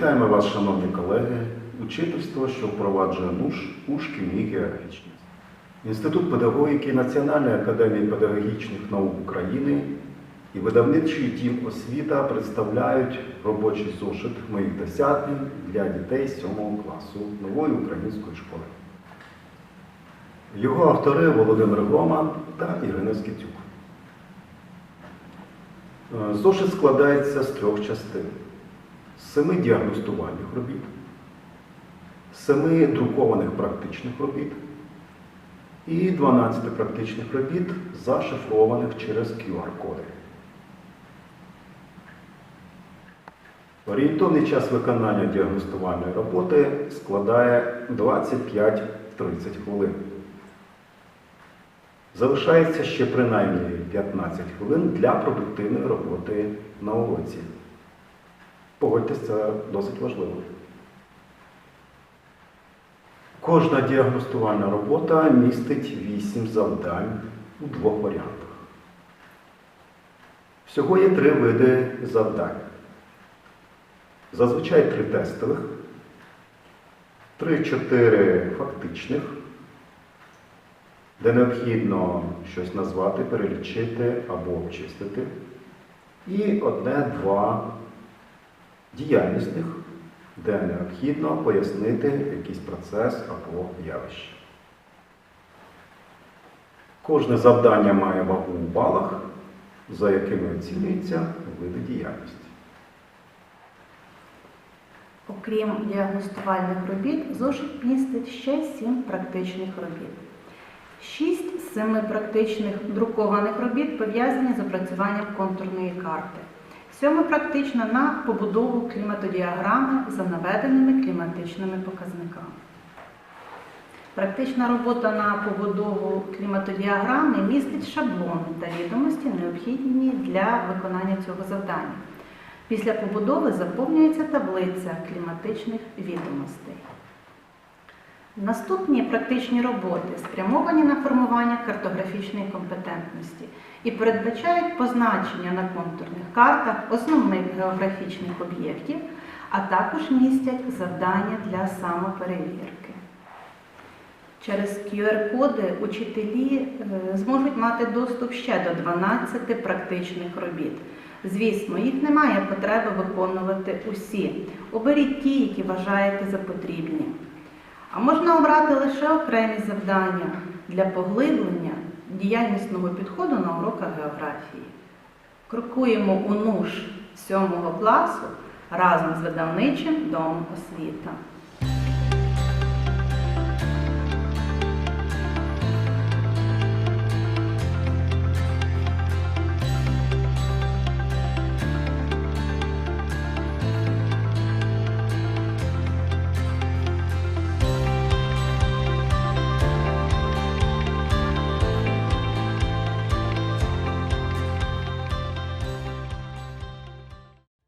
Вітаємо вас, шановні колеги, учительство, що впроваджує НУШ у шкільній географічність. Інститут педагогіки Національної академії педагогічних наук України і видавничий дім освіта представляють робочий зошит моїх досягнень для дітей 7 класу нової української школи. Його автори Володимир Громан та Ірина Скітюк. Е, Зошит складається з трьох частин: семи діагностувальних робіт, семи друкованих практичних робіт і 12 практичних робіт, зашифрованих через QR-коди. Орієнтовний час виконання діагностувальної роботи складає 25-30 хвилин. Залишається ще принаймні 15 хвилин для продуктивної роботи на уроці. Погодьтесь, це досить важливо. Кожна діагностувальна робота містить 8 завдань у двох варіантах. Всього є три види завдань. Зазвичай три тестових, 3-4 фактичних, де необхідно щось назвати, перелічити або обчистити. І одне-два діяльнісних, де необхідно пояснити якийсь процес або явище. Кожне завдання має вагу у балах, за якими оцінюються види діяльності. Окрім діагностувальних робіт, зошит містить ще сім практичних робіт. Шість з семи практичних друкованих робіт пов'язані з опрацюванням контурної карти. Сьома практична на побудову кліматодіаграми за наведеними кліматичними показниками. Практична робота на побудову кліматодіаграми містить шаблони та відомості, необхідні для виконання цього завдання. Після побудови заповнюється таблиця кліматичних відомостей. Наступні практичні роботи спрямовані на формування картографічної компетентності і передбачають позначення на контурних картах основних географічних об'єктів, а також містять завдання для самоперевірки. Через QR-коди учителі е, зможуть мати доступ ще до 12 практичних робіт. Звісно, їх немає потреби виконувати усі. Оберіть ті, які вважаєте за потрібні. А можна обрати лише окремі завдання для поглиблення діяльнісного підходу на уроках географії. Крокуємо у НУШ 7 класу разом з видавничим домом освіта.